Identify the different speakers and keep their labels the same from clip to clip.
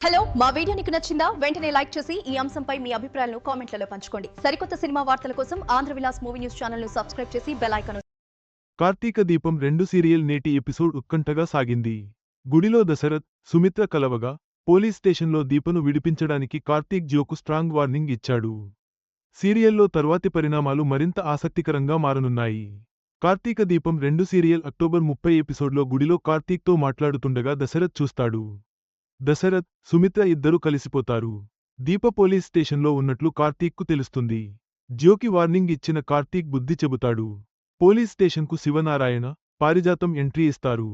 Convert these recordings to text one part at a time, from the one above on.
Speaker 1: Hello మా video నీకు నచ్చిందా? వెంటనే లైక్ చేసి ఈ అంశంపై మీ అభిప్రాయాలను కామెంట్లలో పంచుకోండి. సరికొత్త సినిమా వార్తల కోసం ఆంధ్ర విలాస్ మూవీ న్యూస్ ఛానల్ను సబ్స్క్రైబ్ చేసి బెల్
Speaker 2: కార్తీక దీపం రెండు సీరియల్ నేటి ఎపిసోడ్ ఉత్కంఠగా సాగింది. గుడిలో దశరథ్ సుమిత్ర కలవగా పోలీస్ స్టేషన్లో దీపను విడిపించడానికి కార్తీక్ జియోకు స్ట్రాంగ్ వార్నింగ్ ఇచ్చాడు. సీరియల్లో తర్వాతి పరిణామాలు మరింత ఆసక్తికరంగా మారనున్నాయి. కార్తీక దీపం రెండు సీరియల్ అక్టోబర్ ముప్పై ఎపిసోడ్లో గుడిలో కార్తీక్తో మాట్లాడుతుండగా దశరథ్ చూస్తాడు. దశరథ్ సుమిత్ర ఇద్దరూ కలిసిపోతారు. దీప పోలీస్ స్టేషన్లో ఉన్నట్లు కార్తీక్కు తెలుస్తుంది. జ్యోకి వార్నింగ్ ఇచ్చిన కార్తీక్ బుద్ధి చెబుతాడు. పోలీస్ స్టేషన్కు శివనారాయణ పారిజాతం ఎంట్రీ ఇస్తారు.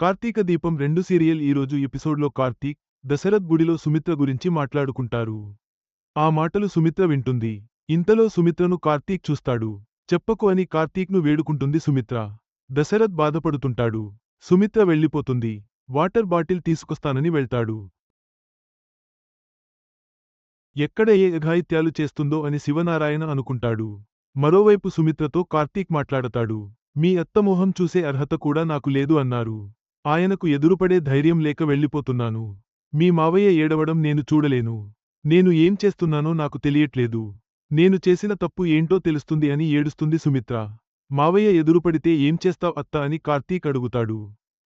Speaker 2: కార్తీక దీపం రెండు సీరియల్ ఈరోజు ఎపిసోడ్లో కార్తీక్ దశరథ్ గుడిలో సుమిత్ర గురించి మాట్లాడుకుంటారు. ఆ మాటలు సుమిత్ర వింటుంది. ఇంతలో సుమిత్రను కార్తీక్ చూస్తాడు. చెప్పకు అని కార్తీక్ను వేడుకుంటుంది సుమిత్ర. దశరథ్ బాధపడుతుంటాడు. సుమిత్ర వెళ్ళిపోతుంది. వాటర్ బాటిల్ తీసుకొస్తానని వెళ్తాడు. ఎక్కడ ఏ అఘాయిత్యాలు చేస్తుందో అని శివనారాయణ అనుకుంటాడు. మరోవైపు సుమిత్రతో కార్తీక్ మాట్లాడతాడు. మీ అత్తమోహం చూసే అర్హత కూడా నాకు లేదు అన్నారు. ఆయనకు ఎదురుపడే ధైర్యం లేక వెళ్ళిపోతున్నాను. మీ మావయ్య ఏడవడం నేను చూడలేను. నేను ఏం చేస్తున్నానో నాకు తెలియట్లేదు. నేను చేసిన తప్పు ఏంటో తెలుస్తుంది అని ఏడుస్తుంది సుమిత్ర. మావయ్య ఎదురుపడితే ఏం చేస్తావ్ అత్త అని కార్తీక్ అడుగుతాడు.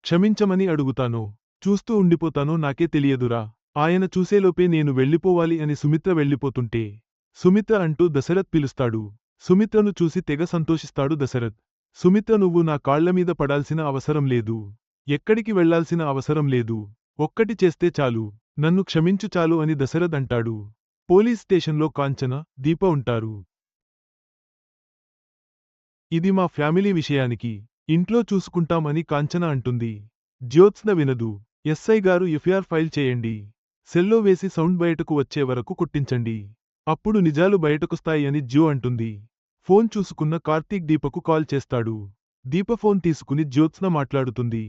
Speaker 2: క్షమించమని అడుగుతానో? చూస్తూ ఉండిపోతానో నాకే తెలియదురా. ఆయన చూసేలోపే నేను వెళ్ళిపోవాలి అని సుమిత్ర వెళ్ళిపోతుంటే సుమిత్ర అంటూ దశరథ్ పిలుస్తాడు. సుమిత్రను చూసి తెగ సంతోషిస్తాడు దశరథ్. సుమిత్ర నువ్వు నా కాళ్ళమీద పడాల్సిన అవసరం లేదు. ఎక్కడికి వెళ్ళాల్సిన అవసరం లేదు. ఒక్కటి చేస్తే చాలు. నన్ను క్షమించు చాలు అని దశరథ్ అంటాడు. పోలీస్ స్టేషన్లో కాంచన దీప ఉంటారు. ఇది మా ఫ్యామిలీ విషయానికి. ఇంట్లో చూసుకుంటామని కాంచన అంటుంది. జ్యోత్స్న వినదు. ఎస్ఐ గారు ఎఫ్ఐఆర్ ఫైల్ చేయండి. సెల్లో వేసి సౌండ్ బయటకు వచ్చే వరకు కుట్టించండి. అప్పుడు నిజాలు బయటకొస్తాయి అని జ్యో అంటుంది. ఫోన్ చూసుకున్న కార్తీక్ దీపకు కాల్ చేస్తాడు. దీప ఫోన్ తీసుకుని జ్యోత్స్న మాట్లాడుతుంది.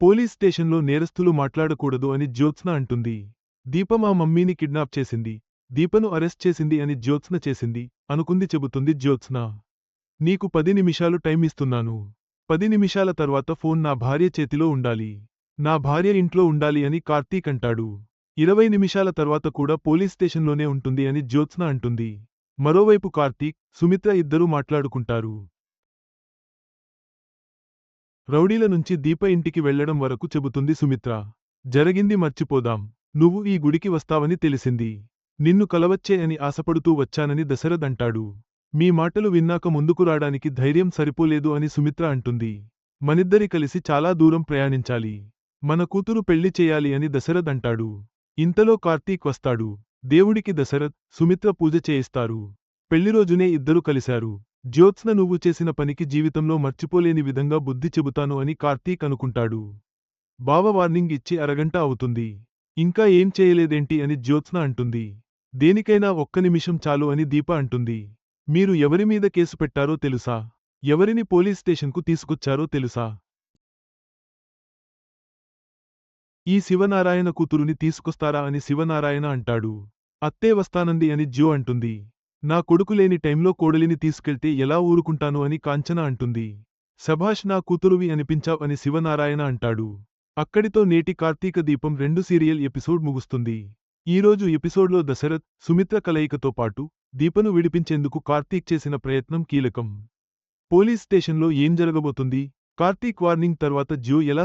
Speaker 2: పోలీస్ స్టేషన్లో నేరస్తులు మాట్లాడకూడదు అని జ్యోత్స్న అంటుంది. దీప మా మమ్మీని కిడ్నాప్ చేసింది. దీపను అరెస్ట్ చేసింది అని జ్యోత్స్న చేసింది అనుకుంది చెబుతుంది జ్యోత్స్న. నీకు పది నిమిషాలు టైం ఇస్తున్నాను. పది నిమిషాల తర్వాత ఫోన్ నా భార్య చేతిలో ఉండాలి. నా భార్య ఇంట్లో ఉండాలి అని కార్తీక్ అంటాడు. ఇరవై నిమిషాల తర్వాత కూడా పోలీస్ స్టేషన్లోనే ఉంటుంది అని జ్యోత్స్న అంటుంది. మరోవైపు కార్తీక్ సుమిత్ర ఇద్దరూ మాట్లాడుకుంటారు. రౌడీల నుంచి దీప ఇంటికి వెళ్ళడం వరకు చెబుతుంది సుమిత్ర. జరిగింది మర్చిపోదాం. నువ్వు ఈ గుడికి వస్తావని తెలిసింది. నిన్ను కలవచ్చే అని ఆశపడుతూ వచ్చానని దశరథ్ అంటాడు. మీ మాటలు విన్నాక ముందుకు రాడానికి ధైర్యం సరిపోలేదు అని సుమిత్ర అంటుంది. మనిద్దరి కలిసి చాలా దూరం ప్రయాణించాలి. మన కూతురు పెళ్ళి చేయాలి అని దశరథ్ అంటాడు. ఇంతలో కార్తీక్ వస్తాడు. దేవుడికి దశరథ్ సుమిత్ర పూజ చేయిస్తారు. పెళ్ళిరోజునే ఇద్దరు కలిశారు. జ్యోత్స్న నువ్వు చేసిన పనికి జీవితంలో మర్చిపోలేని విధంగా బుద్ధి చెబుతాను అని కార్తీక్ అనుకుంటాడు. బావ వార్నింగ్ ఇచ్చి అరగంట అవుతుంది. ఇంకా ఏం చేయలేదేంటి అని జ్యోత్స్న అంటుంది. దేనికైనా ఒక్క నిమిషం చాలు అని దీప అంటుంది. మీరు ఎవరిమీద కేసు పెట్టారో తెలుసా? ఎవరిని పోలీస్ స్టేషన్కు తీసుకొచ్చారో తెలుసా? ఈ శివనారాయణ కూతురుని తీసుకొస్తారా అని శివనారాయణ అంటాడు. అత్తే వస్తానంది అని జ్యో అంటుంది. నా కొడుకు లేని టైంలో కోడలిని తీసుకెళ్తే ఎలా ఊరుకుంటాను అని కాంచన అంటుంది. సభాష్ నా కూతురువి అనిపించావ్ అని శివనారాయణ అంటాడు. అక్కడితో నేటి కార్తీక దీపం రెండు సీరియల్ ఎపిసోడ్ ముగుస్తుంది. ఈరోజు ఎపిసోడ్లో దశరథ్ సుమిత్ర కలయికతో పాటు దీపను విడిపించేందుకు కార్తీక్ చేసిన ప్రయత్నం కీలకం. పోలీస్ స్టేషన్లో ఏం జరగబోతుంది? కార్తీక్ వార్నింగ్ తర్వాత జియో ఎలా